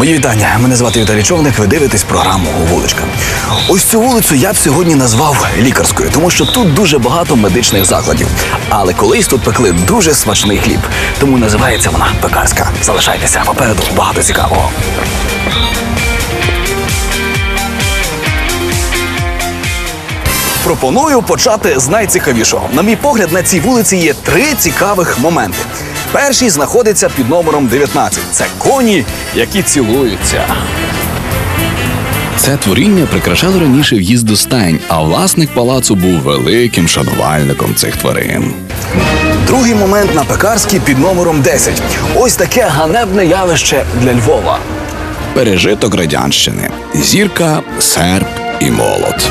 Мої вітання. Мене звати Віталій Човник. Ви дивитесь програму Вуличка. Ось цю вулицю я б сьогодні назвав лікарською, тому що тут дуже багато медичних закладів. Але колись тут пекли дуже смачний хліб. Тому називається вона пекарська. Залишайтеся попереду багато цікавого. Пропоную почати з найцікавішого. На мій погляд, на цій вулиці є три цікавих моменти. Перший знаходиться під номером 19. Це коні, які цілуються. Це творіння прикрашало раніше в'їзд до стань, а власник палацу був великим шанувальником цих тварин. Другий момент на пекарській під номером 10. Ось таке ганебне явище для Львова. Пережиток радянщини: зірка, серп і молот.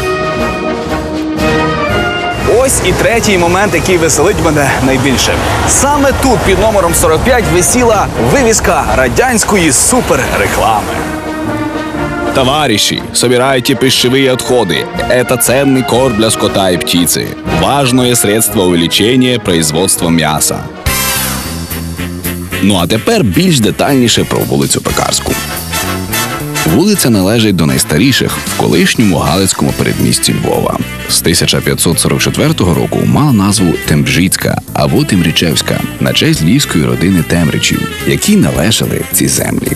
Ось і третій момент, який веселить мене найбільше. Саме тут під номером 45 висіла вивіска радянської суперреклами. Товарищи, собирайте пищевые отходы. Это ценный корм для скота и птицы. Важное средство увеличения производства мяса. Ну а тепер більш детальніше про вулицю Пекарську. Вулиця належить до найстаріших в колишньому Галицькому передмісті Львова. З 1544 року мала назву Тембжицька або Темрічевська на честь львівської родини Темричів, які належали ці землі.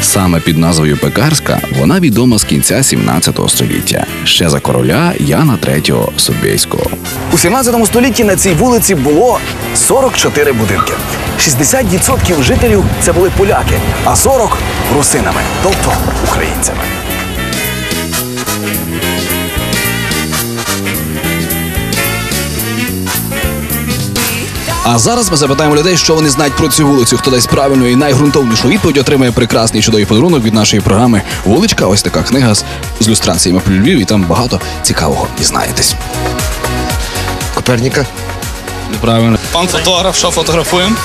Саме під назвою Пекарська вона відома з кінця 17 століття, ще за короля Яна III Собєського. У 17 столітті на цій вулиці було 44 будинки. 60% жителів це були поляки, а 40 русинами, тобто українцями. А зараз ми запитаємо людей, що вони знають про цю вулицю. Хто дасть правильну і найґрунтовнішу відповідь, отримає прекрасний чудовий подарунок від нашої програми Вуличка. Ось така книга з, з люстраціями про Львів, і там багато цікавого дізнаєтесь. Коперніка. Неправильно. Пан фотограф, що фотографуємо?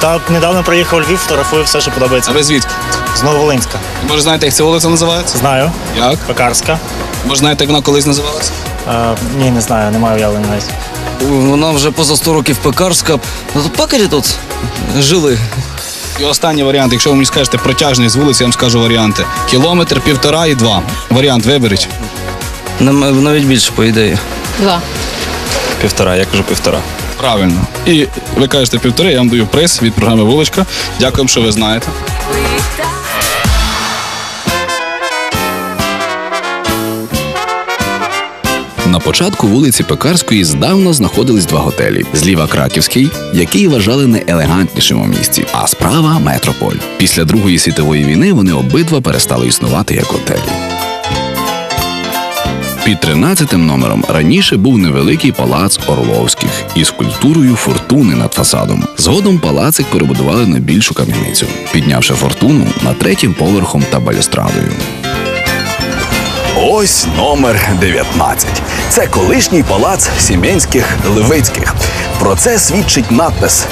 Так, недавно приїхав Львів, фотографую все, що подобається. А ви звідки? Знову Волинська. Може знаєте, як ця вулиця називається? Знаю. Як? Пекарська. Може знаєте, як вона колись називалася? Е, ні, не знаю, не маю уявлення навіть. Вона вже поза 100 років пекарська. Ну то пекарі тут жили. І останній варіант, якщо ви мені скажете протяжність вулиці, я вам скажу варіанти. Кілометр, півтора і два. Варіант виберіть. Нам- Навіть більше, по ідеї. Два. Півтора, я кажу півтора. Правильно. І ви кажете півтори, я вам даю приз від програми Вуличка. Дякуємо, що ви знаєте. На початку вулиці Пекарської здавна знаходились два готелі: зліва Краківський, який вважали найелегантнішим у місті, а справа Метрополь. Після Другої світової війни вони обидва перестали існувати як готелі. Під 13 номером раніше був невеликий палац Орловських із культурою фортуни над фасадом. Згодом палацик перебудували на більшу кам'яницю, піднявши фортуну над третім поверхом та балюстрадою. Ось номер 19. Це колишній палац Сім'янських Левицьких. Про це свідчить надпис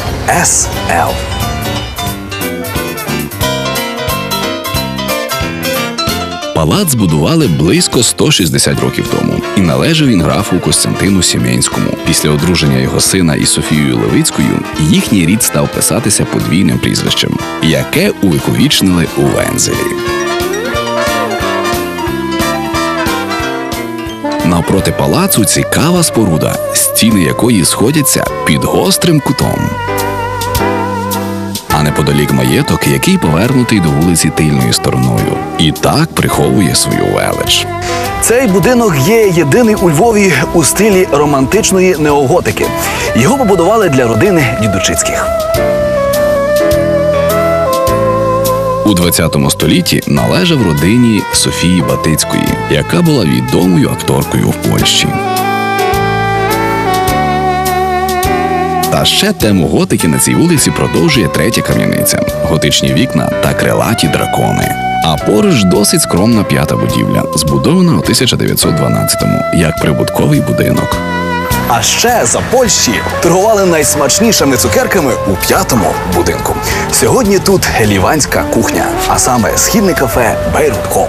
СЛ. Палац збудували близько 160 років тому, і належав він графу Костянтину Сім'янському. Після одруження його сина із Софією Левицькою їхній рід став писатися подвійним прізвищем, яке увековічнили у Вензелі. Навпроти палацу цікава споруда, стіни якої сходяться під гострим кутом. Неподалік маєток, який повернутий до вулиці тильною стороною, і так приховує свою велич. Цей будинок є єдиний у Львові у стилі романтичної неоготики. Його побудували для родини Дідучицьких. У 20 столітті належав родині Софії Батицької, яка була відомою акторкою в Польщі. Та ще тему готики на цій вулиці продовжує третя кам'яниця, готичні вікна та крилаті дракони. А поруч досить скромна п'ята будівля, збудована у 1912-му як прибутковий будинок. А ще за Польщі торгували найсмачнішими цукерками у п'ятому будинку. Сьогодні тут ліванська кухня, а саме східне кафе Бейрутко.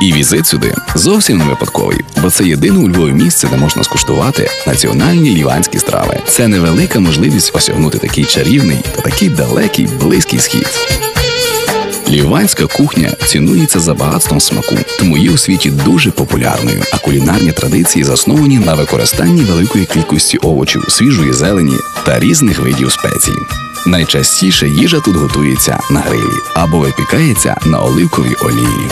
І візит сюди зовсім не випадковий, бо це єдине у Львові місце, де можна скуштувати національні ліванські страви. Це невелика можливість осягнути такий чарівний та такий далекий близький схід. Ліванська кухня цінується за багатством смаку, тому є у світі дуже популярною, а кулінарні традиції засновані на використанні великої кількості овочів, свіжої зелені та різних видів спецій. Найчастіше їжа тут готується на грилі або випікається на оливковій олії.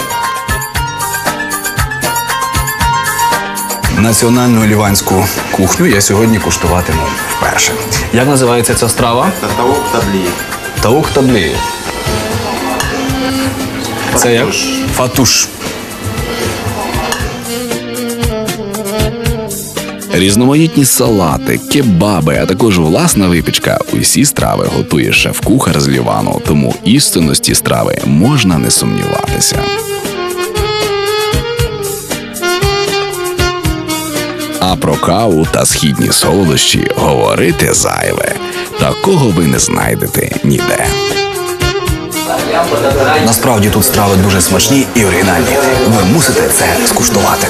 Національну ліванську кухню я сьогодні куштуватиму вперше. Як називається ця страва? Таук таблі. Таук таблі. Це як? Фатуш. Різноманітні салати, кебаби, а також власна випічка. Усі страви готує шеф-кухар з Лівану, тому істинності страви можна не сумніватися. А про каву та східні солодощі говорити зайве. Такого ви не знайдете ніде. Насправді тут страви дуже смачні і оригінальні. Ви мусите це скуштувати.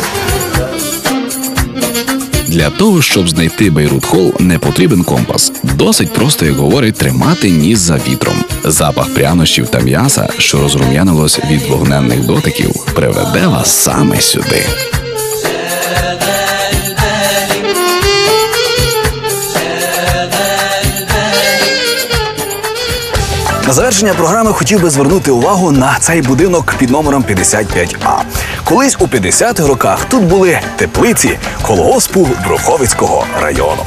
Для того, щоб знайти Бейрут Хол, не потрібен компас. Досить просто, як говорить, тримати ніс за вітром. Запах прянощів та м'яса, що розрум'янилось від вогненних дотиків, приведе вас саме сюди. На завершення програми хотів би звернути увагу на цей будинок під номером 55А. Колись у 50-х роках тут були теплиці колгоспу Бруховицького району.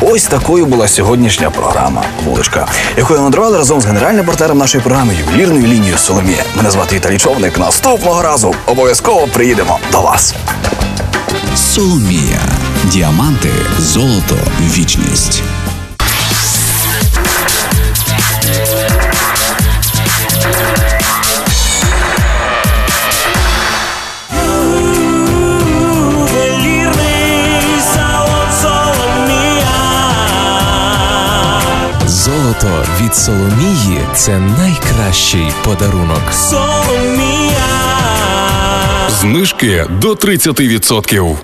Ось такою була сьогоднішня програма Вуличка, яку я надрували разом з генеральним партнером нашої програми ювелірною лінією Соломія. Мене звати Віталій Човник. Наступного разу обов'язково приїдемо до вас. Соломія. Діаманти, золото, вічність. Золото від Соломії це найкращий подарунок. Соломія. Знижки до 30%.